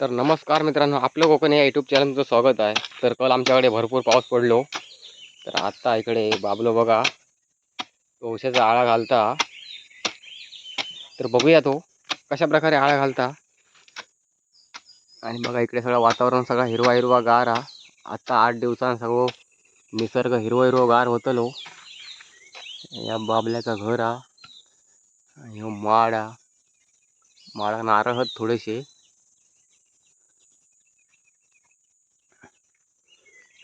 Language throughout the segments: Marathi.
तर नमस्कार मित्रांनो आपलं कोकण या यूट्यूब चॅनलचं स्वागत आहे. तर काल आमच्याकडे भरपूर पाऊस पडलो. तर आत्ता इकडे बाबलो बघा. तो उशाचा आळा घालता. तर बघूया तो कशा प्रकारे आळा घालता. आणि बघा इकडे सगळं वातावरण सगळं हिरवा हिरवा गार हा आत्ता आठ दिवसान सगळं निसर्ग हिरवं हिरवं गार होतलो. या बाबल्याचा घर हा आणि माड हा माडा नारळ थोडेसे.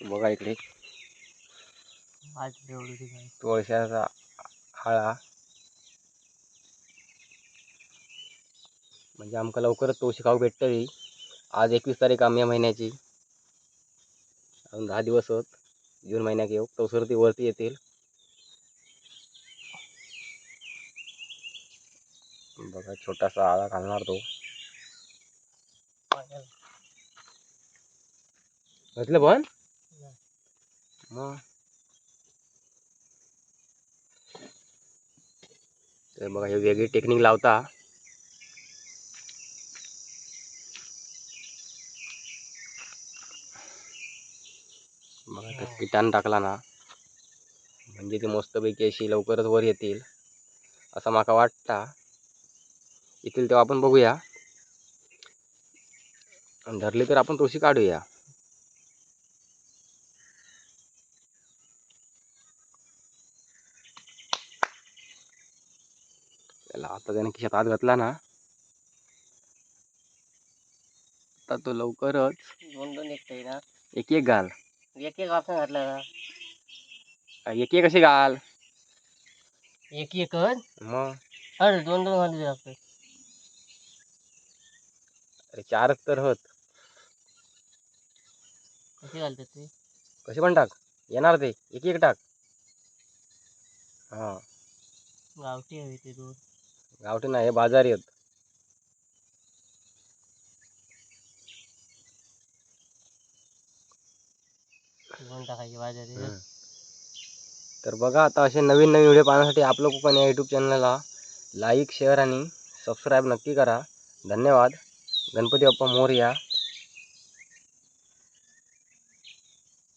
बघा इकडे. तुळशाचा हाळा म्हणजे आमका लवकरच तुळशी खाऊ भेटतली. आज एकवीस तारीख आम्ही महिन्याची. अजून दहा दिवस होत. जून महिन्यात येऊ. तवसर ती वरती येतील. बघा छोटासा आळा घालणार तो. घातलं पण? मग तर बघा हे वेगळी टेक्निक लावता. बघा तर किटाण टाकला ना. म्हणजे ती मस्तपैकी अशी लवकरच वर येतील असं माका वाटता. येतील तेव्हा आपण बघूया. धरली तर आपण तुळशी काढूया. त्याला आता त्याने खिशात हात घातला ना. आता तो लवकरच दोन दोन एक ना. एक एक घाल. एक एक ऑप्शन घातला ना. एक एक अशी घाल. एक एक अरे मग दोन दोन घालू आपण अरे चारच तर होत. कसे घालतात ते? कसे पण टाक. येणार ते. एक एक टाक. हा. गावठी हवे ते दोन. गावठी नाही हे बाजारी आहेत. दोन टाकायचे बाजारी. हम्म. तर बघा आता असे नवीन नवीन व्हिडिओ पाहण्यासाठी आपलं कोकण या यूट्यूब चॅनलला लाईक शेअर आणि सबस्क्राईब नक्की करा. धन्यवाद. गणपती बाप्पा मोरया.